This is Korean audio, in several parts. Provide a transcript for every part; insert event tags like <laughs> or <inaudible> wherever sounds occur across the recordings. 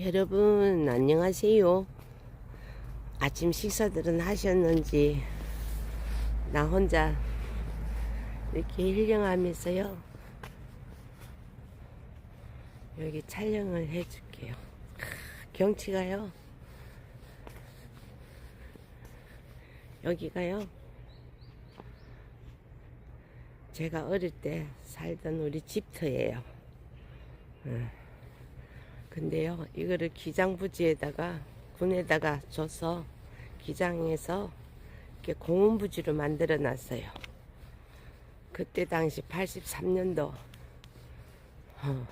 여러분 안녕하세요. 아침 식사들은 하셨는지 나 혼자 이렇게 힐링하면서요. 여기 촬영을 해줄게요. 크, 경치가요. 여기가요. 제가 어릴 때 살던 우리 집터예요. 응. 근데요, 이거를 기장부지에다가 군에다가 줘서 기장에서 이렇게 공원부지로 만들어 놨어요. 그때 당시 83년도 어,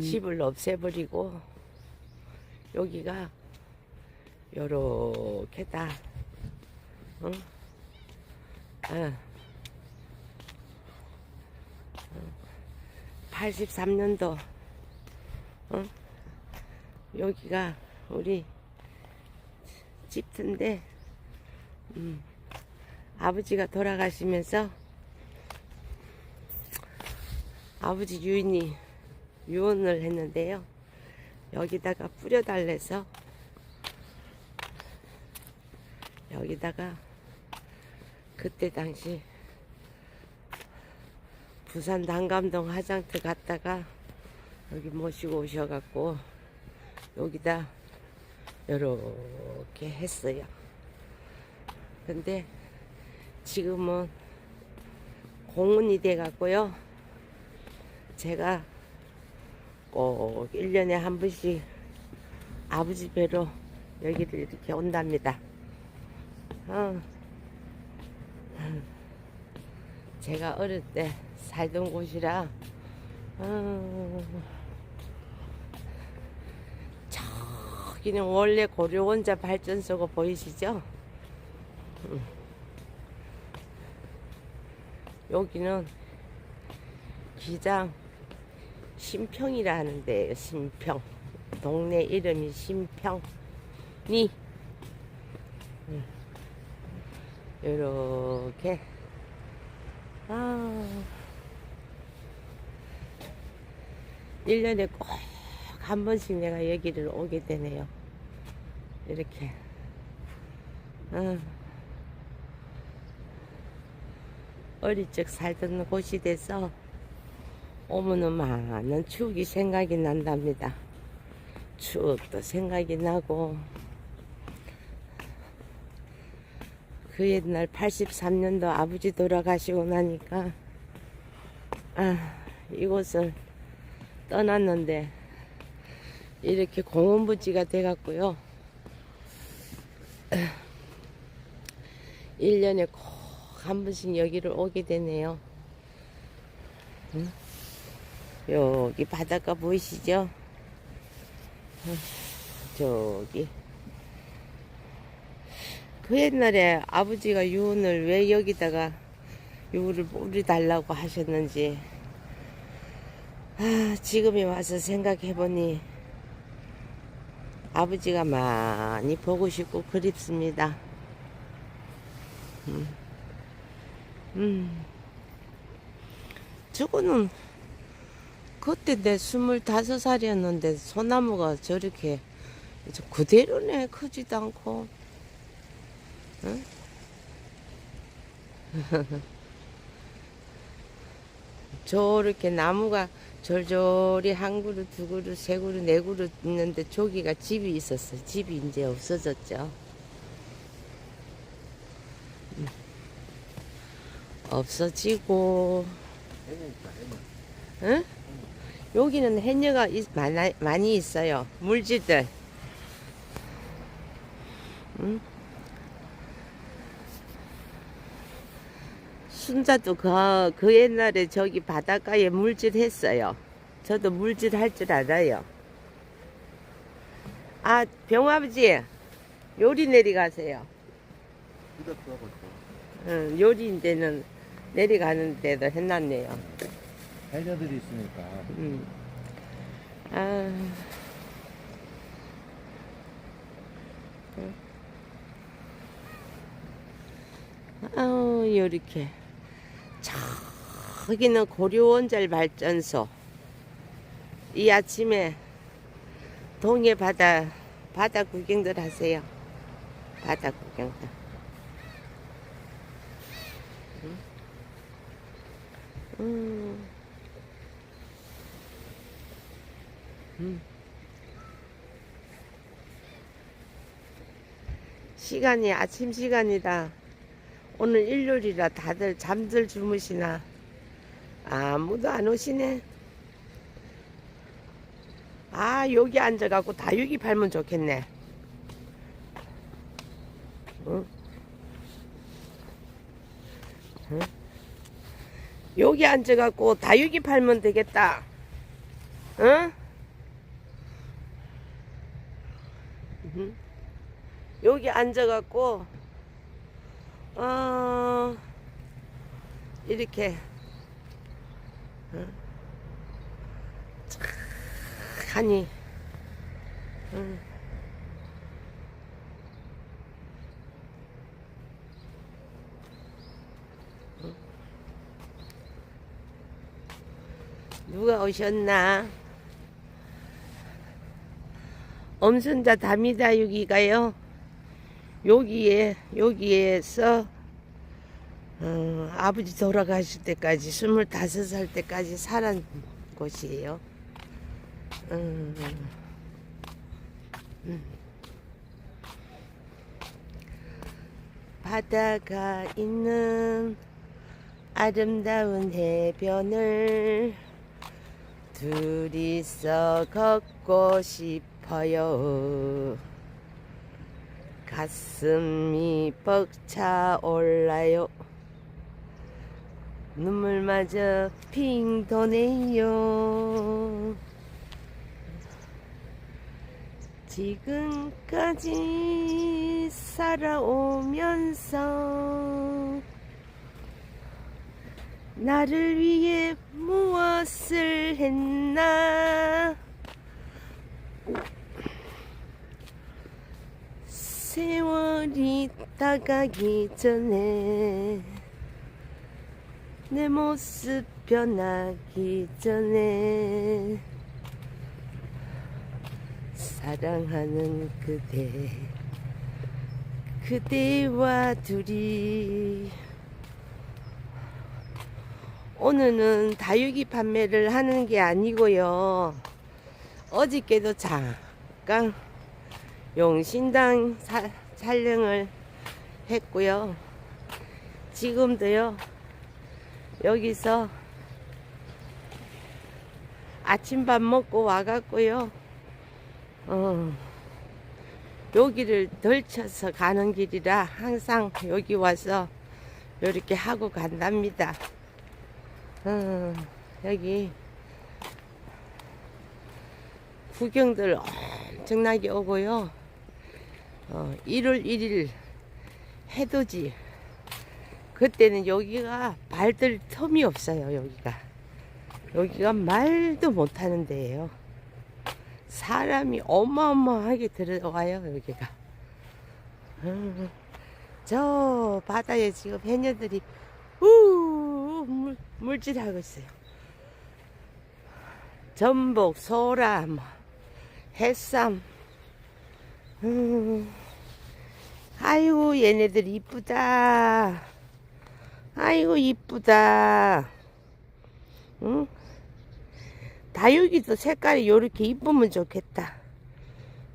집을 없애버리고 여기가 요렇게 다 응? 어. 83년도 어? 여기가 우리 집인데 음, 아버지가 돌아가시면서 아버지 유인이 유언을 했는데요 여기다가 뿌려달래서 여기다가 그때 당시 부산 단감동 화장터 갔다가 여기 모시고 오셔갖고 여기다 이렇게 했어요. 근데 지금은 공원이 돼갖고요. 제가 꼭 1년에 한 번씩 아버지 뵈러 여기를 이렇게 온답니다. 어. 제가 어릴 때 살던 곳이라 어, 저기는 원래 고려원자 발전소가 보이시죠? 음. 여기는 기장 신평이라 하는데요. 신평 동네 이름이 신평이 음. 이렇게 아, 1년에 꼭 한 번씩 내가 여기를 오게 되네요. 이렇게. 아, 어릴 적 살던 곳이 돼서 오면은 많은 추억이 생각이 난답니다. 추억도 생각이 나고, 그 옛날 83년도 아버지 돌아가시고 나니까 아 이곳을 떠났는데 이렇게 공원부지가 돼갖고요 <clears throat> 1년에 꼭 한 번씩 여기를 오게 되네요 응? 여기 바닷가 보이시죠? 응, 저기 그 옛날에 아버지가 유언을 왜 여기다가 유를 뿌리 달라고 하셨는지 아, 지금에 와서 생각해보니 아버지가 많이 보고 싶고 그립습니다. 음. 음. 저거는 그때 내 스물다섯 살이었는데 소나무가 저렇게 그대로네 크지도 않고 응? <laughs> 저렇게 나무가 절절히 한 그루, 두 그루, 세 그루, 네 그루 있는데 저기가 집이 있었어. 집이 이제 없어졌죠. 음. 없어지고, 응? 여기는 해녀가 많이 있어요. 물질들. 응? 순자도 그, 그 옛날에 저기 바닷가에 물질 했어요. 저도 물질 할 줄 알아요. 아, 병아버지, 요리 내려가세요. 응, 요리인데는 내려가는 데도 해놨네요. 해녀들이 있으니까 음. 아. 아우, 요렇게. 저기는 고려원잘 발전소. 이 아침에 동해 바다 바다 구경들 하세요. 바다 구경들. 음. 음. 음. 시간이 아침 시간이다. 오늘 일요일이라 다들 잠들 주무시나 아무도 안 오시네. 아 여기 앉아갖고 다육이 팔면 좋겠네. 응? 응? 여기 앉아갖고 다육이 팔면 되겠다. 응? 응? 여기 앉아갖고 어 이렇게 응? 하니. 누가 오셨나? 엄순자 담이다 여기가요. 여기에 여기에서 어, 아버지 돌아가실 때까지 스물다섯 살 때까지 살은 곳이에요. 음, 음. 바다가 있는 아름다운 해변을 둘이서 걷고 싶어요. 가슴이 벅차 올라요. 눈물마저 핑 도네요. 지금까지 살아오면서 나를 위해 무엇을 했나? 세월이 다가기 전에 내 모습 변하기 전에 사랑하는 그대 그대와 둘이. 오늘은 다육이 판매를 하는 게 아니고요. 어저께도 잠깐 용신당 사- 촬영을 했고요. 지금도요 여기서 아침밥 먹고 와갖고요 어, 여기를 덜쳐서 가는 길이라 항상 여기 와서 이렇게 하고 간답니다. 어, 여기 구경들 엄청나게 오고요. 어, 1월 1일 해돋이 그때는 여기가 말들 틈이 없어요. 여기가 여기가 말도 못하는 데예요. 사람이 어마어마하게 들어와요 여기가 음, 저 바다에 지금 해녀들이 우 물, 물질하고 있어요 전복 소라 뭐, 해삼 음, 아이고 얘네들 이쁘다 아이고 이쁘다 응? 다육이도 색깔이 요렇게 이쁘면 좋겠다.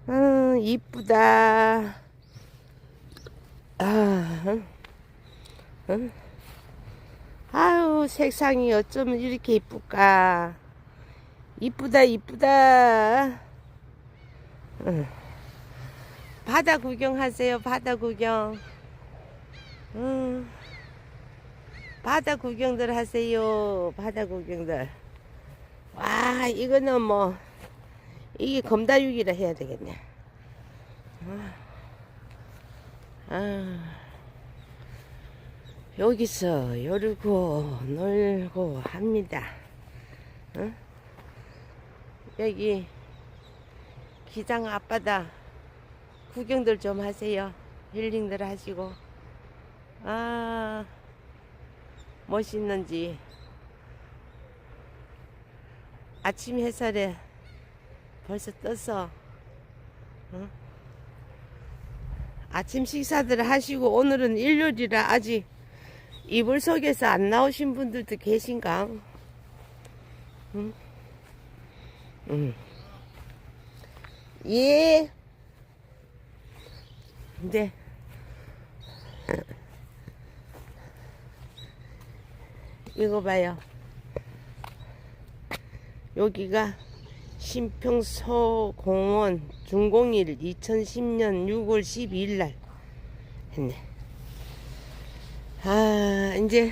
음, 이쁘다. 아, 응? 응? 아유, 색상이 어쩌면 이렇게 이쁠까. 이쁘다, 이쁘다. 응. 바다 구경하세요, 바다 구경. 응. 바다 구경들 하세요, 바다 구경들. 와 이거는 뭐 이게 검다육이라 해야 되겠네. 아, 아, 여기서 요르고 놀고 합니다. 어? 여기 기장 앞바다 구경들 좀 하세요. 힐링들 하시고. 아 멋있는지 아침 햇살에 벌써 떴어. 응? 아침 식사들 하시고 오늘은 일요일이라 아직 이불 속에서 안 나오신 분들도 계신가? 응? 응. 예. 네. 이거 봐요. 여기가 신평서 공원 준공일 2010년 6월 12일 날 했네. 아, 이제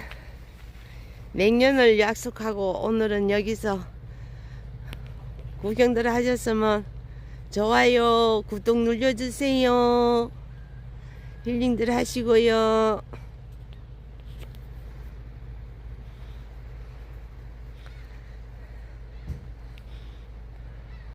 내년을 약속하고 오늘은 여기서 구경들 하셨으면 좋아요, 구독 눌러주세요. 힐링들 하시고요.